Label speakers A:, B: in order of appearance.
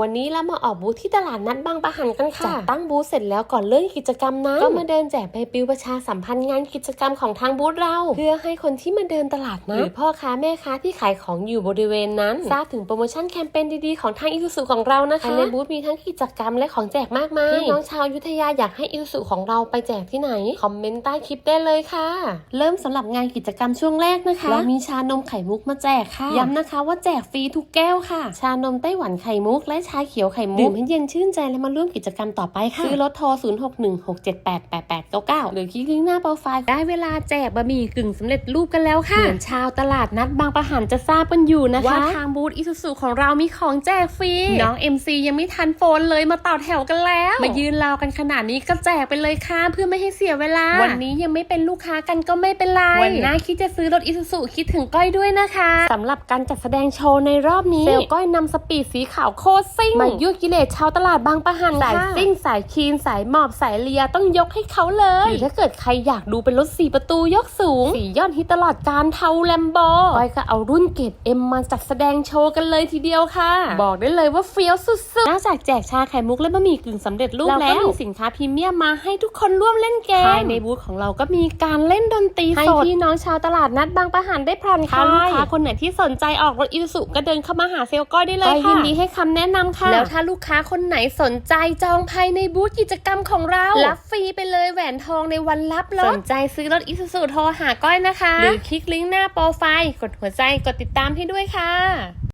A: วันนี้เรามาออกบูธที่ตลาดนัดบางปะหันกันค่ะ จัดตั้งบูธเสร็จแล้วก่อนเริ่มกิจกรรมนั้นก็มาเดินแจกใบปลิวประชาสัมพันธ์งานกิจกรรมของทางบูธเรา เพื่อให้คนที่มาเดินตลาดนัดหรือพ่อค้าแม่ค้าที่ขายของอยู่บริเวณนั้นทราบถึงโปรโมชั่นแคมเปญดีๆของทางอิสุสุของเรานะคะในบูธมีทั้งกิจกรรมและของแจกมากมายพี่น้องชาวอยุธยาอยากให้อิสุสุของเราไปแจกที่ไหนคอมเมนต์ใต้คลิปได้เลยค่ะ เริ่มสำหรับงานกิจกรรมช่วงแรกนะคะเรามีชานมไข่มุกมาแจกค่ะย้ำนะคะว่าแจกฟรีทุกแก้วค่ะ ชานมไต้หวันไข่มุกและชาเขียวไข่มุกดื่มให้เย็นชื่นใจและมาร่วมกิจกรรมต่อไปค่ะ ซื้อรถโทร 0616788899 หรือคลิกลิงก์หน้าโปรไฟล์ ได้เวลาแจกบะหมี่กึ่งสำเร็จรูปกันแล้วค่ะ เหมือนชาวตลาดนัดบางประหันจะทราบกันอยู่นะคะ ว่าทางบูธอิสุสุของเรามีของแจกฟรี น้อง MC ยังไม่ทันโฟนเลยมาต่อแถวกันแล้ว มายืนรอกันขนาดนี้ก็แจกไปเลยค่ะเพื่อไม่ให้เสียเวลา วันนี้ยังไม่เป็นลูกค้ากันก็ไม่เป็นไร วันหน้าคิดจะซื้อรถอิสุสุคิดถึงก้อยด้วยนะคะสำหรับการจัดแสดงโชว์ในรอบนี้เซลก้อยนำสปีดสีขาวโคตรซิ่งมายุดกิเลสชาวตลาดบางปะหันสายซิ่งสายคีนสายหมอบสายเลียต้องยกให้เขาเลยหรือถ้าเกิดใครอยากดูเป็นรถสี่ประตูยกสูงสียอดฮิตตลอดการเทาแลมโบก้อยก็เอารุ่นเกรดเอ็มมาจัดแสดงโชว์กันเลยทีเดียวค่ะ บอกได้เลยว่าเฟี้ยวสุดๆนอกจากแจกชาไข่มุกและบะหมี่กึ่งสำเร็จรูปแล้วก็มีสินค้าพรีเมียมมาให้ทุกคนร่วมเล่นเกมภายในบูธของเราก็มีการเล่นดนตรีสดให้พี่น้องชาวตลาดนัดบางปะหันได้ผ่อนคลายลูกค้าคนไหนที่สนใจออกรถอิสุก็เดินเข้ามาหาเซลลก้อยได้เลยค่ะยินดีให้คำแนะนำค่ะ แล้วถ้าลูกค้าคนไหนสนใจจองภายในบูธกิจกรรมของเรา รับฟรีไปเลยแหวนทองในวันรับรถ สนใจซื้อรถอิสุโทรหาก้อยนะคะ หรือคลิกลิงก์หน้าโปรไฟล์ กดหัวใจ กดติดตามให้ด้วยค่ะ